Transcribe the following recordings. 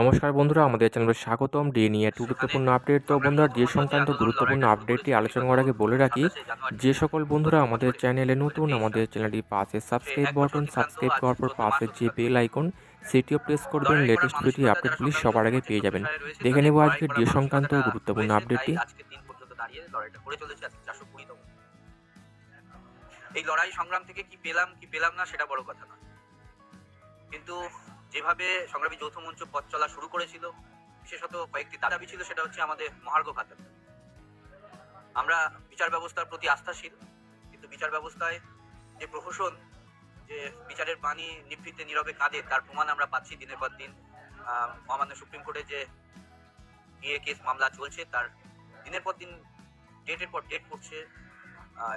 নমস্কার বন্ধুরা, আমাদের চ্যানেলে স্বাগতম। ডে নিয়ে একটি গুরুত্বপূর্ণ আপডেট তো বন্ধুরা, যে সংক্রান্ত গুরুত্বপূর্ণ আপডেটটি আলোচনা করার আগে বলে রাখি, যে সকল বন্ধুরা আমাদের চ্যানেলে নতুন, আমাদের চ্যানেলটি পাশে সাবস্ক্রাইব বাটন সাবস্ক্রাইব করার পর পাশে যে বেল আইকন সেটিও প্রেস করবেন। লেটেস্ট ভিডিও আপডেটগুলি সবার আগে পেয়ে যাবেন। দেখে নেব আজকে ডে সংক্রান্ত গুরুত্বপূর্ণ আপডেটটি এই লড়াই সংগ্রাম থেকে কি পেলাম কি পেলাম না, সেটা বড় কথা নয়। কিন্তু যেভাবে সংগ্রামী যৌথ মঞ্চ পথ চলা শুরু করেছিল বিশেষত কয়েকটি দাবি ছিল, সেটা হচ্ছে আমাদের মহার্ঘ ভাতা আমরা বিচার ব্যবস্থার প্রতি আস্থাশীল, কিন্তু বিচার ব্যবস্থায় যে প্রহসন, যে বিচারের পানি নিভৃতে নীরবে কাঁদে, তার প্রমাণ আমরা পাচ্ছি দিনের পর দিন। মহামান্য সুপ্রিম কোর্টে যে ডিএ কেস মামলা চলছে, তার দিনের পর দিন ডেটের পর ডেট পড়ছে।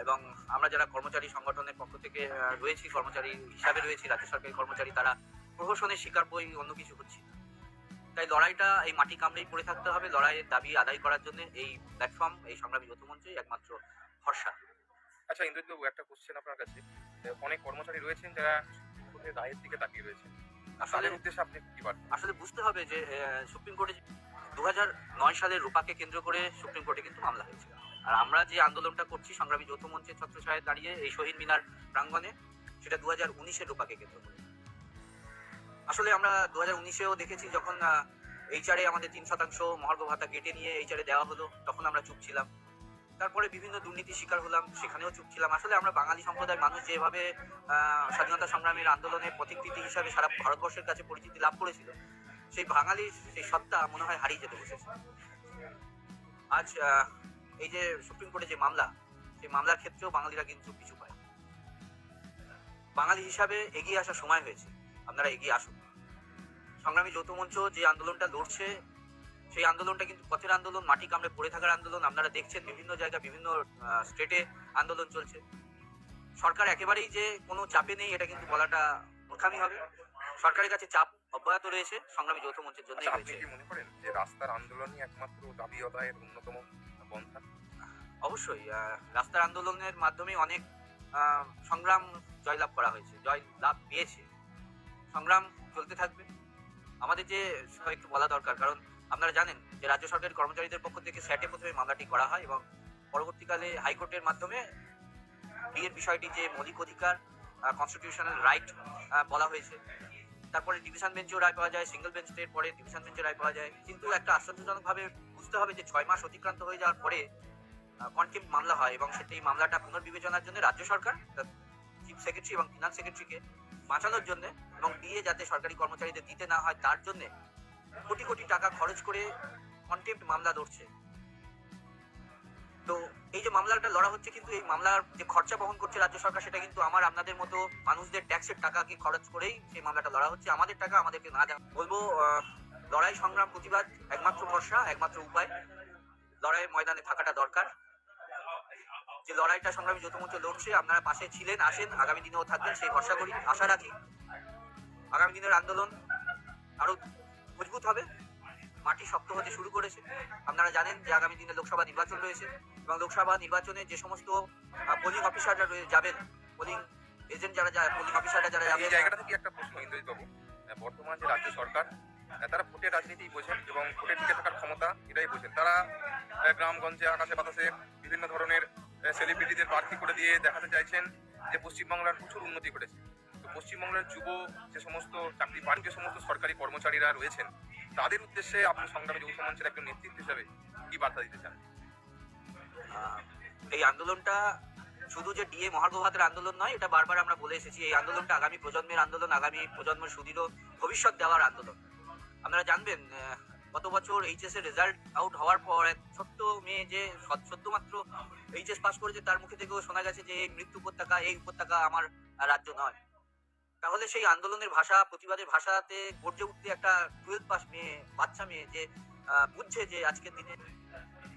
এবং আমরা যারা কর্মচারী সংগঠনের পক্ষ থেকে রয়েছি, কর্মচারী হিসাবে রয়েছি, রাজ্য সরকারি কর্মচারী, তারা প্রহসনের শিকার বই অন্য কিছু হচ্ছে না। তাই লড়াইটা এই মাটি কামড়েই পড়ে থাকতে হবে লড়াইয়ের দাবি আদায় করার জন্য এই প্ল্যাটফর্ম এই সংগ্রামী যৌথ মঞ্চই একমাত্র ভরসা। আচ্ছা ইন্দ্রজিৎ বাবু একটা কোশ্চেন আপনার কাছে। অনেক কর্মচারী রয়েছেন যারা রায়ের দিকে তাকিয়ে রয়েছেন। আসলে উদ্দেশ্যে আপনি কি বার্তা আসলে বুঝতে হবে যে সুপ্রিম কোর্টে দু নয় সালের রূপাকে কেন্দ্র করে সুপ্রিম কোর্টে কিন্তু মামলা হয়েছিল আর আমরা যে আন্দোলনটা করছি সংগ্রামী যৌথ মঞ্চের ছত্রছায়ায় দাঁড়িয়ে এই শহীদ মিনার প্রাঙ্গণে সেটা দু হাজার উনিশের রূপাকে কেন্দ্র করে। আসলে আমরা দু হাজার উনিশেও দেখেছি যখন এইচআরে আমাদের তিন শতাংশ মহার্ঘ ভাতা কেটে নিয়ে এইচআরে দেওয়া হলো, তখন আমরা চুপ ছিলাম। তারপরে বিভিন্ন দুর্নীতির শিকার হলাম, সেখানেও চুপ ছিলাম। আসলে আমরা বাঙালি সম্প্রদায়ের মানুষ যেভাবে স্বাধীনতা সংগ্রামের আন্দোলনের পথিকৃতি হিসাবে সারা ভারতবর্ষের কাছে পরিচিতি লাভ করেছিল, সেই বাঙালির সেই সত্তা মনে হয় হারিয়ে যেতে বসেছে। আজ এই যে সুপ্রিম কোর্টে যে মামলা, সেই মামলার ক্ষেত্রেও বাঙালিরা কিন্তু পিছু পায়। বাঙালি হিসাবে এগিয়ে আসার সময় হয়েছে। আপনারা এগিয়ে আসুন। সংগ্রামী যৌথ মঞ্চ যে আন্দোলনটা লড়ছে সেই আন্দোলনটা কিন্তু পথের আন্দোলন মাটি কামড়ে পড়ে থাকার আন্দোলন আপনারা দেখছেন বিভিন্ন জায়গা বিভিন্ন স্টেটে আন্দোলন চলছে। সরকার একেবারেই যে কোনো চাপে নেই এটা কিন্তু বলাটা মূর্খামি হবে। সরকারের কাছে চাপ অব্যাহত রয়েছে সংগ্রামী যৌথ মঞ্চের জন্যই আচ্ছা আপনি কি মনে করেন যে রাস্তার আন্দোলনই একমাত্র দাবি আদায়ের অন্যতম পন্থা? অবশ্যই রাস্তার আন্দোলনের মাধ্যমে অনেক সংগ্রাম জয়লাভ করা হয়েছে জয় লাভ পেয়েছে। সংগ্রাম চলতে থাকবে। আমাদের যে একটু বলা দরকার, কারণ আপনারা জানেন যে রাজ্য সরকারের কর্মচারীদের পক্ষ থেকে স্যাটে প্রথমে মামলাটি করা হয় এবং পরবর্তীকালে হাইকোর্টের মাধ্যমে বিয়ের বিষয়টি যে মৌলিক অধিকার কনস্টিটিউশনাল রাইট বলা হয়েছে। তারপরে ডিভিশন বেঞ্চেও রায় পাওয়া যায় সিঙ্গেল বেঞ্চের পরে ডিভিশন বেঞ্চে রায় পাওয়া যায়। কিন্তু একটা আশ্চর্যজনকভাবে বুঝতে হবে যে ছয় মাস অতিক্রান্ত হয়ে যাওয়ার পরে কন্টেম্প মামলা হয় এবং সেটি মামলাটা পুনর্বিবেচনার জন্য রাজ্য সরকার সেক্রেটারি এবং ফিনান্স সেক্রেটারিকে বাঁচানোর জন্য এবং দিয়ে যাতে সরকারি কর্মচারীদের দিতে না হয়, তার জন্য কোটি কোটি টাকা খরচ করে কন্টেম্প মামলা ধরছে। তো এই যে মামলাটা লড়া হচ্ছে কিন্তু এই মামলার যে খরচা বহন করছে রাজ্য সরকার, সেটা কিন্তু আমার আপনাদের মতো মানুষদের ট্যাক্সের টাকাকে খরচ করেই সেই মামলাটা লড়া হচ্ছে। আমাদের টাকা আমাদেরকে না দেওয়া বলব লড়াই সংগ্রাম প্রতিবাদ একমাত্র ভরসা, একমাত্র উপায়। লড়াইয়ের ময়দানে থাকাটা দরকার। যে লড়াইটা সংগ্রামী যৌথ মঞ্চ লড়ছে আপনারা পাশে ছিলেন আসেন আগামী দিনেও থাকবেন সেই ভরসা করি আশা রাখি। আগামী দিনের আন্দোলন আরও মজবুত হবে। মাটি শক্ত হতে শুরু করেছে। আপনারা জানেন যে আগামী দিনে লোকসভা নির্বাচন রয়েছে এবং লোকসভা নির্বাচনে যে সমস্ত পোলিং অফিসাররা যাবেন পোলিং এজেন্ট যারা যায় পোলিং অফিসাররা যারা যাবেন জায়গাটা থেকে একটা প্রশ্ন ইন্দ্রজিৎ বাবু বর্তমান যে রাজ্য সরকার তারা ভোটের রাজনীতি বোঝেন এবং ভোটের টিকে থাকার ক্ষমতা এটাই বোঝেন। তারা গ্রামগঞ্জে আকাশে বাতাসে বিভিন্ন ধরনের সেলিব্রিটিদের প্রার্থী করে দিয়ে দেখাতে চাইছেন যে পশ্চিমবাংলার প্রচুর উন্নতি ঘটেছে। তো পশ্চিমবাংলার যুব যে সমস্ত চাকরি পান যে সমস্ত সরকারি কর্মচারীরা রয়েছেন, তাদের উদ্দেশ্যে আপনি সংগ্রামী যৌথ মঞ্চের একজন নেতৃত্ব হিসাবে কি বার্তা দিতে চান? এই আন্দোলনটা শুধু যে ডিএ মহার্ঘ ভাতের আন্দোলন নয়, এটা বারবার আমরা বলে এসেছি, এই আন্দোলনটা আগামী প্রজন্মের আন্দোলন, আগামী প্রজন্মের সুদৃঢ় ভবিষ্যৎ দেওয়ার আন্দোলন। আপনারা জানবেন গত বছর এইচএস এর রেজাল্ট আউট হওয়ার পর এক ছোট্ট মেয়ে যে সদ- সদ্যমাত্র এইচএস পাস করেছে, তার মুখে থেকেও শোনা গেছে যে, এই মৃত্যু উপত্যকা, এই উপত্যকা আমার রাজ্য নয়। তাহলে সেই আন্দোলনের ভাষা, প্রতিবাদের ভাষাতে গর্জে উঠতে একটা টুয়েলভ পাস মেয়ে, বাচ্চা মেয়ে যে বুঝছে যে আজকের দিনে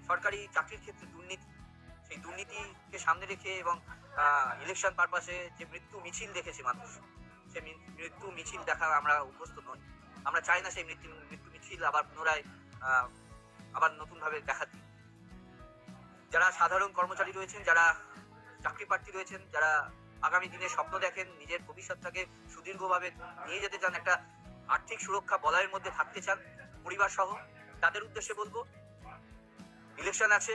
সরকারি চাকরির ক্ষেত্রে দুর্নীতি, সেই দুর্নীতিকে সামনে রেখে এবং ইলেকশন পারপাসে যে মৃত্যু মিছিল দেখেছে মানুষ মি- মৃত্যু মিছিল দেখা আমরা অভ্যস্ত নই। আমরা চাই না সেই মৃত্যু মিছিল আবার পুনরায় আবার নতুনভাবে দেখাতে যারা সাধারণ কর্মচারী রয়েছেন, যারা চাকরি প্রার্থী রয়েছেন, যারা আগামী দিনে স্বপ্ন দেখেন নিজের ভবিষ্যৎটাকে সুদীর্ঘভাবে নিয়ে যেতে চান, একটা আর্থিক সুরক্ষা বলয়ের মধ্যে থাকতে চান পরিবার সহ তাদের উদ্দেশ্যে বলব ইলেকশন আছে,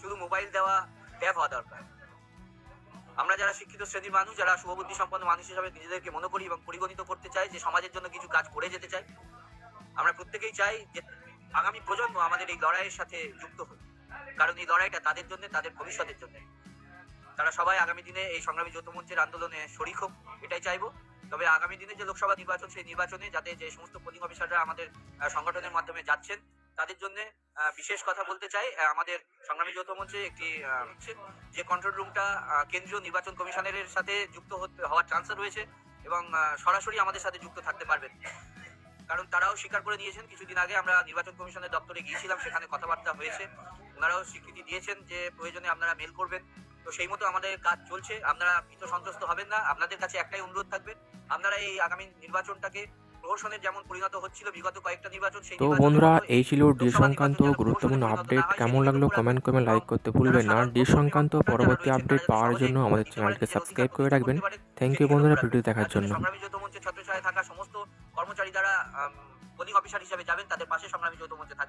শুধু মোবাইল দেওয়া ট্যাব হওয়া দরকার। আমরা যারা শিক্ষিত শ্রেণির মানুষ, যারা শুভবুদ্ধি সম্পন্ন মানুষ হিসাবে নিজেদেরকে মনে করি এবং পরিগণিত করতে চাই যে সমাজের জন্য কিছু কাজ করে যেতে চাই আমরা প্রত্যেকেই চাই যে আগামী প্রজন্ম আমাদের এই লড়াইয়ের সাথে যুক্ত হোক। কারণ এই লড়াইটা তাদের জন্য, তাদের ভবিষ্যতের জন্য। তারা সবাই আগামী দিনে এই সংগ্রামী যৌথ মঞ্চের আন্দোলনে শরিক হোক, এটাই চাইব। তবে আগামী দিনে যে লোকসভা নির্বাচন, সেই নির্বাচনে যাতে যে সমস্ত পোলিং অফিসাররা আমাদের সংগঠনের মাধ্যমে যাচ্ছেন, তাদের জন্য বিশেষ কথা বলতে চাই আমাদের সংগ্রামী যৌথ মঞ্চে একটি যে কন্ট্রোল রুমটা কেন্দ্রীয় নির্বাচন কমিশনের সাথে যুক্ত হওয়ার চান্স রয়েছে এবং সরাসরি আমাদের সাথে যুক্ত থাকতে পারবেন। কারণ তারাও স্বীকার করে নিয়েছেন কিছুদিন আগে আমরা নির্বাচন কমিশনের দপ্তরে গিয়েছিলাম সেখানে কথাবার্তা হয়েছে। ওনারাও স্বীকৃতি দিয়েছেন যে প্রয়োজনে আপনারা মেল করবেন। তো সেই মতো আমাদের কাজ চলছে। আপনারা ভীত সন্ত্রস্ত হবেন না। আপনাদের কাছে একটাই অনুরোধ থাকবে আপনারা এই আগামী নির্বাচনটাকে যেমন পরিণত হচ্ছিল বিগত কয়েকটা নির্বাচন সেই তো বন্ধুরা এই ছিল ডি সংক্রান্ত গুরুত্বপূর্ণ আপডেট কেমন লাগল কমেন্ট করে লাইক করতে ভুলবেন না। ডি সংক্রান্ত পরবর্তী আপডেট পাওয়ার জন্য আমাদের চ্যানেলকে সাবস্ক্রাইব করে রাখবেন। থ্যাংক ইউ বন্ধুরা ভিডিও দেখার জন্য। থাকা সমস্ত কর্মচারী যারা পোলিং অফিসার হিসেবে যাবেন তাদের পাশে সংগ্রামী যৌথ মঞ্চে থাকবে